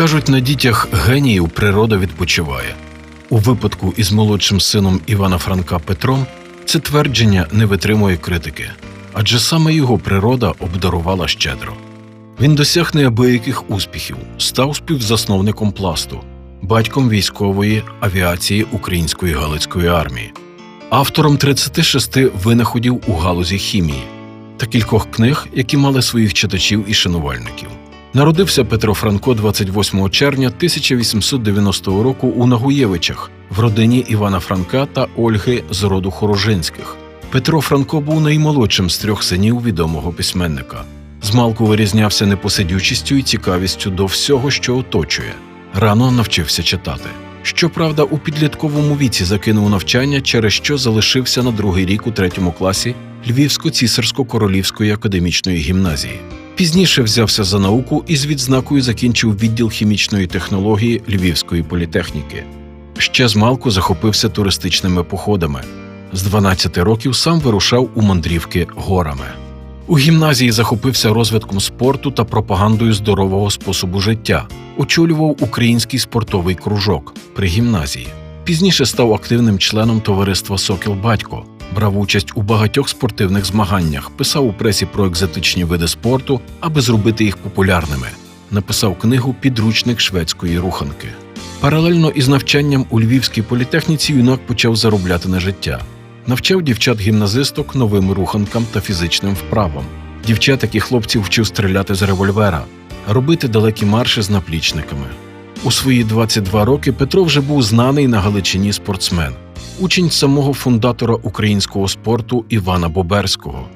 Кажуть, на дітях геніїв природа відпочиває. У випадку із молодшим сином Івана Франка Петром це твердження не витримує критики, адже саме його природа обдарувала щедро. Він досяг неабияких успіхів, став співзасновником пласту, батьком військової авіації Української Галицької армії, автором 36 винаходів у галузі хімії та кількох книг, які мали своїх читачів і шанувальників. Народився Петро Франко 28 червня 1890 року у Нагуєвичах в родині Івана Франка та Ольги з роду Хорожинських. Петро Франко був наймолодшим з трьох синів відомого письменника. Змалку вирізнявся непосидючістю і цікавістю до всього, що оточує. Рано навчився читати. Щоправда, у підлітковому віці закинув навчання, через що залишився на другий рік у третьому класі Львівсько-цісарсько-королівської академічної гімназії. Пізніше взявся за науку і з відзнакою закінчив відділ хімічної технології Львівської політехніки. Ще змалку захопився туристичними походами. З 12 років сам вирушав у мандрівки горами. У гімназії захопився розвитком спорту та пропагандою здорового способу життя, очолював український спортовий кружок при гімназії. Пізніше став активним членом товариства Сокіл Батько, брав участь у багатьох спортивних змаганнях, писав у пресі про екзотичні види спорту, аби зробити їх популярними. Написав книгу Підручник шведської руханки. Паралельно із навчанням у Львівській політехніці юнак почав заробляти на життя. Навчав дівчат-гімназисток новим руханкам та фізичним вправам. Дівчат, як і хлопців, вчив стріляти з револьвера, робити далекі марші з наплічниками. У свої 22 роки Петро вже був знаний на Галичині спортсмен, учень самого фундатора українського спорту Івана Боберського.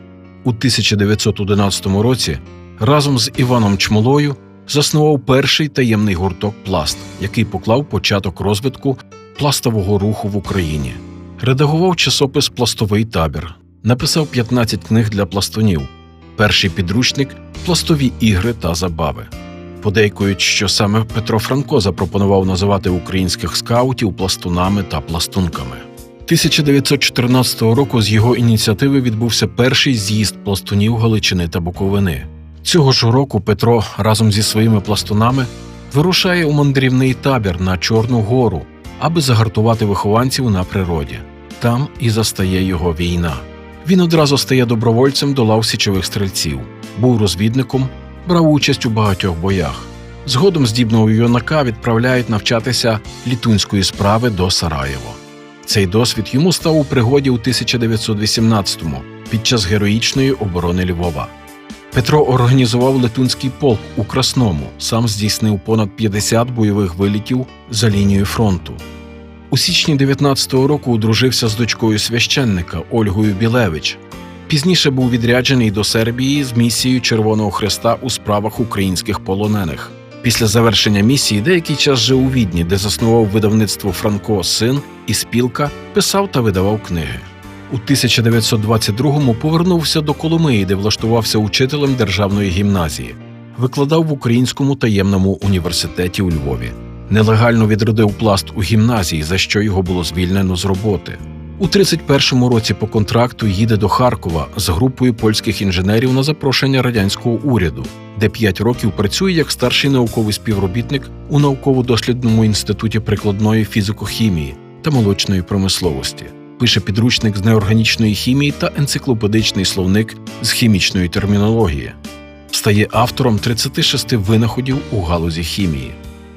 У 1911 році разом з Іваном Чмолою заснував перший таємний гурток Пласт, який поклав початок розвитку пластового руху в Україні. Редагував часопис Пластовий табір, написав 15 книг для пластунів, перший підручник Пластові ігри та забави. Подейкують, що саме Петро Франко запропонував називати українських скаутів пластунами та пластунками. 1914 року з його ініціативи відбувся перший з'їзд пластунів Галичини та Буковини. Цього ж року Петро разом зі своїми пластунами вирушає у мандрівний табір на Чорну гору, аби загартувати вихованців на природі. Там і застає його війна. Він одразу стає добровольцем до лав січових стрільців, був розвідником, брав участь у багатьох боях. Згодом здібного юнака відправляють навчатися літунської справи до Сараєво. Цей досвід йому став у пригоді у 1918-му під час героїчної оборони Львова. Петро організував летунський полк у Красному, сам здійснив понад 50 бойових вилітів за лінією фронту. У січні 19-го року одружився з дочкою священника Ольгою Білевич. Пізніше був відряджений до Сербії з місією Червоного Хреста у справах українських полонених. Після завершення місії деякий час жив у Відні, де заснував видавництво Франко Син і спілка, писав та видавав книги. У 1922-му повернувся до Коломиї, де влаштувався учителем державної гімназії, викладав в Українському таємному університеті у Львові. Нелегально відродив пласт у гімназії, за що його було звільнено з роботи. У 31-му році по контракту їде до Харкова з групою польських інженерів на запрошення радянського уряду, де 5 років працює як старший науковий співробітник у науково-дослідному інституті прикладної фізико-хімії та молочної промисловості. Пише підручник з неорганічної хімії та енциклопедичний словник з хімічної термінології. Стає автором 36 винаходів у галузі хімії.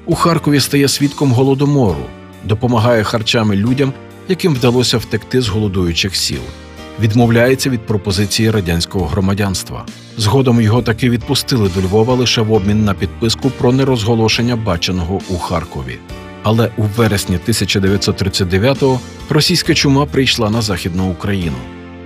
У Харкові стає свідком голодомору, допомагає харчами людям, яким вдалося втекти з голодуючих сіл. Відмовляється від пропозиції радянського громадянства. Згодом його таки відпустили до Львова лише в обмін на підписку про нерозголошення баченого у Харкові. Але у вересні 1939-го російська чума прийшла на Західну Україну.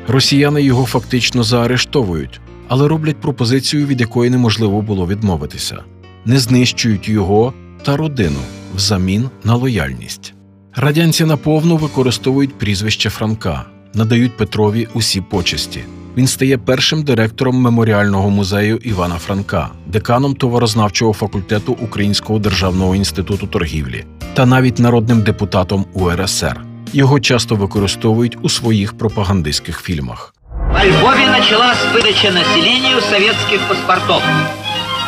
Росіяни його фактично заарештовують, але роблять пропозицію, від якої неможливо було відмовитися, не знищують його та родину взамін на лояльність. Радянці наповну використовують прізвище Франка, надають Петрові усі почесті. Він стає першим директором меморіального музею Івана Франка, деканом товарознавчого факультету Українського державного інституту торгівлі та навіть народним депутатом УРСР. Його часто використовують у своїх пропагандистських фільмах. Во Львове началась выдача населению советских паспортов.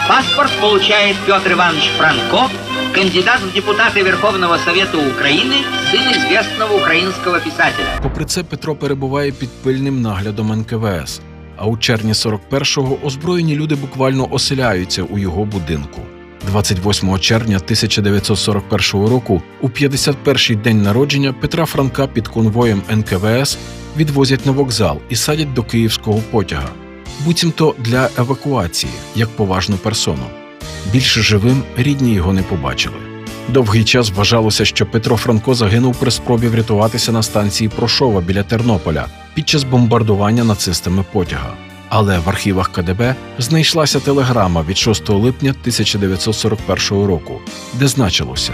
Паспорт получает Петр Иванович Франко, кандидат в депутаты Верховного Совета Украины, сын известного украинского писателя. Попри це, Петро перебуває під пильним наглядом НКВС. А у червні 41-го озброєні люди буквально оселяються у його будинку. 28 червня 1941 року, у 51-й день народження Петра Франка під конвоєм НКВС відвозять на вокзал і садять до київського потяга, буцімто для евакуації, як поважну персону. Більше живим рідні його не побачили. Довгий час вважалося, що Петро Франко загинув при спробі врятуватися на станції Прошова біля Тернополя під час бомбардування нацистами потяга. Але в архівах КДБ знайшлася телеграма від 6 липня 1941 року, де значилося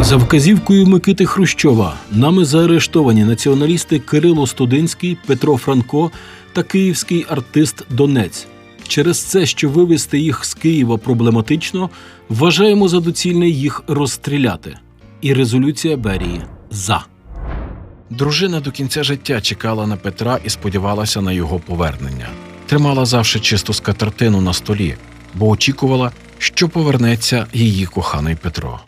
За вказівкою Микити Хрущова нами заарештовані націоналісти Кирило Студинський, Петро Франко та київський артист Донець. Через це, що вивезти їх з Києва проблематично, вважаємо за доцільне їх розстріляти. І резолюція Берії за. Дружина до кінця життя чекала на Петра і сподівалася на його повернення. Тримала завжди чисту скатертину на столі, бо очікувала, що повернеться її коханий Петро.